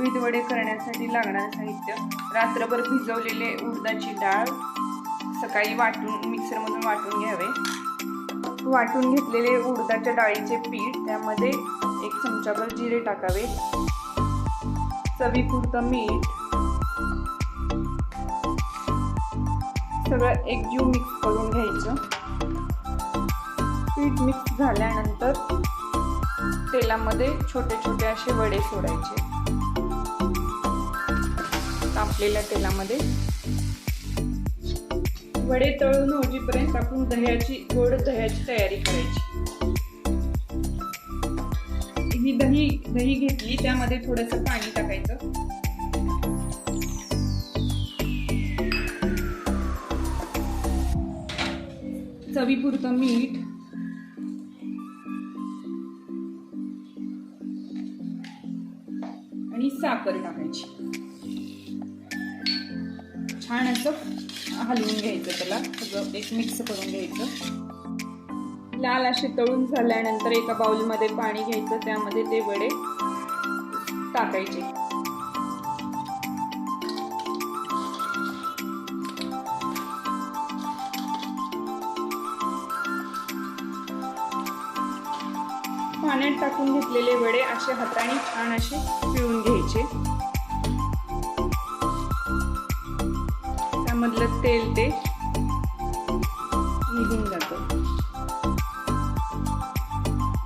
उडीद वडे करण्यासाठी लागणारे साहित्य. रात्रभर भिजवलेले उडदाची डाळ. सकाळी वाटून मिक्सरमधून वाटून घ्यावे. वाटून घेतलेले उडदाच्या डाळीचे पीठ त्यामध्ये एक चमचाभर जिरे टाकावे. चवीपुरतं मीठ. सगळं एकजीव मिक्स करून घ्यायचं. पीठ मिक्स झाल्यानंतर तेलामध्ये छोटे छोटे असे वडे सोडायचे. तापलेल्या तेलामध्ये. वडे तळून होईपर्यंत आपण दह्याची गोड दह्याची तयारी करायची. ही दही दही घेतली त्यामध्ये थोडस पाणी टाकायचं. चवीपुरतं मीठ. आणि साखर टाकायची. छान असं हलवून घ्यायचं त्याला. सगळं एक मिक्स करून घ्यायचं. लाल असे तळून झाल्यानंतर एका बाउलमध्ये पाणी घ्यायचं. त्यामध्ये ते वडे टाकायचे. पाण्यात टाकून घेतलेले वडे असे हाताने छान असे पिळून घ्यायचे. त्यामधलं तेल ते निघून जातं.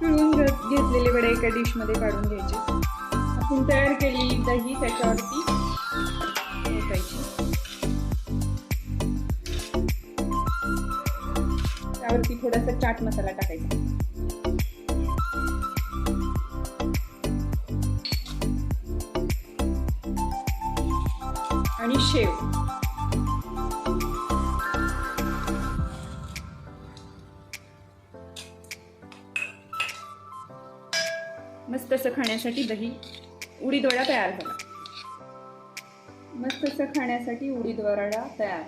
पिळून घेतलेले वडे एका डिशमध्ये काढून घ्यायचे. आपण तयार केलेली दही त्याच्यावरती ओतायची त्यावरती थोडासा चाट मसाला टाकायचा. आणि शेव. मस्त असं खाण्यासाठी दही उडीद वडा तयार झाला मस्त असं खाण्यासाठी उडीद वडा तयार.